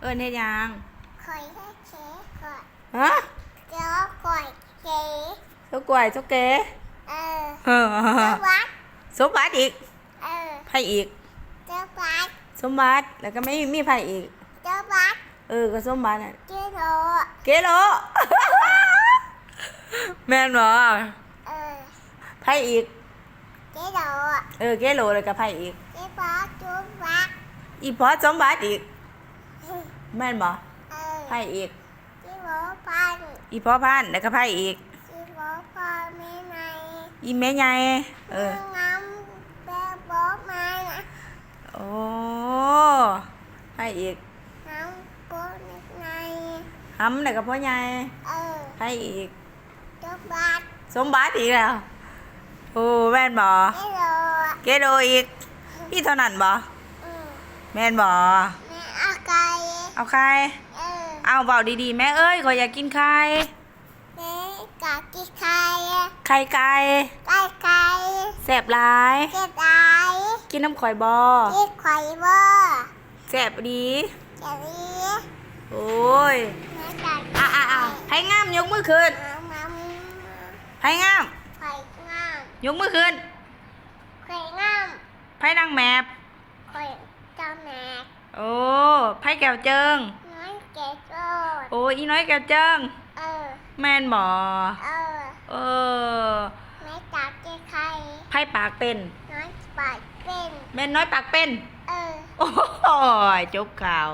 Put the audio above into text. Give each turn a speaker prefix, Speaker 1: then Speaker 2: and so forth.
Speaker 1: เอิ้นเฮ็ดหยัง
Speaker 2: คอยให้เช็ก่อน
Speaker 1: ฮะ
Speaker 2: เจ้าก่อยเจ๊
Speaker 1: เจ้ากล้วยเจ้าเก๋
Speaker 2: เออ
Speaker 1: เออ
Speaker 2: เจ้าวัด
Speaker 1: สมบัติอีก
Speaker 2: เออ
Speaker 1: ไผอีก
Speaker 2: เจ้าวัด
Speaker 1: สมบัติแล้วก็ไม่มีไผอีก
Speaker 2: เจ้าวัด
Speaker 1: เออก็สมบัติน่ะ
Speaker 2: เจ้าโล
Speaker 1: เกโล แม่นบ่
Speaker 2: เออ
Speaker 1: ไผอีก
Speaker 2: เจ้าโล
Speaker 1: เออเกโลแล้วก็ไผอีก
Speaker 2: เจ้าวัดเจ้าวัด
Speaker 1: อีพอสมบัติอีก แม่นบ่
Speaker 2: เออ
Speaker 1: ไผอีก
Speaker 2: เจ้าโลพัน
Speaker 1: อีพอพันธุ์แล้วก็ไผอีก
Speaker 2: เจ้าโลพอไม่ไหน
Speaker 1: อีแม่ใหญ่เออ
Speaker 2: น้ำแบบบอกมานะ
Speaker 1: โอ้ไผอีก
Speaker 2: น้ำบอกใน
Speaker 1: หำแล้วก็พ่อใหญ่
Speaker 2: เออ
Speaker 1: ไผอีก
Speaker 2: เจ้าวัด
Speaker 1: สมบัติอีกแล้ว โอ้แม่นบ่
Speaker 2: เจ้าโล
Speaker 1: เกโลอีกพี่เท่านั้นบ่
Speaker 2: อืม
Speaker 1: แม่นบ่
Speaker 2: แม่เอาไก่
Speaker 1: เอาใคร
Speaker 2: เออ
Speaker 1: เอาเบาดีๆ แม่เอ้ยขอยอยากกินไข่
Speaker 2: แม่กะกิไข่
Speaker 1: ไข่ไก่
Speaker 2: ไก่ไก่
Speaker 1: แซ่บหลาย
Speaker 2: เจ็บได
Speaker 1: กินน้ำข่อยบ่
Speaker 2: กิไข่บ่
Speaker 1: แซ่บดี
Speaker 2: เจะรี
Speaker 1: โอ้ย
Speaker 2: แม่กะกิ
Speaker 1: อะอะอะให้งามยกมือขึ้น
Speaker 2: น้ำน้
Speaker 1: ให้งามำ
Speaker 2: ไข่งาม
Speaker 1: ยกมือขึ้น
Speaker 2: ไข่งาม
Speaker 1: ไพ่นางแมบ
Speaker 2: ไข่เจ้าแม่
Speaker 1: โอ้ ไพ่แก้วเจิง
Speaker 2: น้อยเกดโลด
Speaker 1: โอ้อีน้อยแก้วเจิง
Speaker 2: เออ
Speaker 1: แม่นบ่
Speaker 2: เออ
Speaker 1: เออ
Speaker 2: แม่กะกิไข่
Speaker 1: ไพ่ปากเป็น
Speaker 2: น้อยปากเป็น
Speaker 1: แม่นน้อยปากเป็น
Speaker 2: เออ
Speaker 1: โอ้ยจบข่าว